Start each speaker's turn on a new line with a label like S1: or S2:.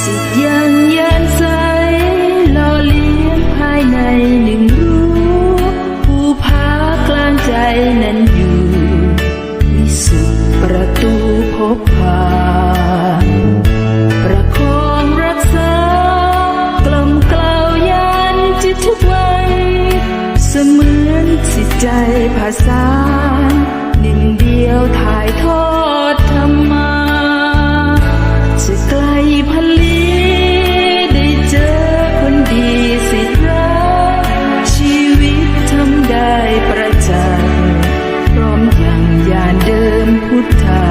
S1: สิทธิ์ยังยานใสหล่อเลี้ยงภายในหนึ่งรู้ผู้พากลางใจนั้นอยู่วิสุทประตูพบพาประคองรักษากล่อมกล่าวยานจิตทุกวัยเสมือนสิทธิใจภาษา 不到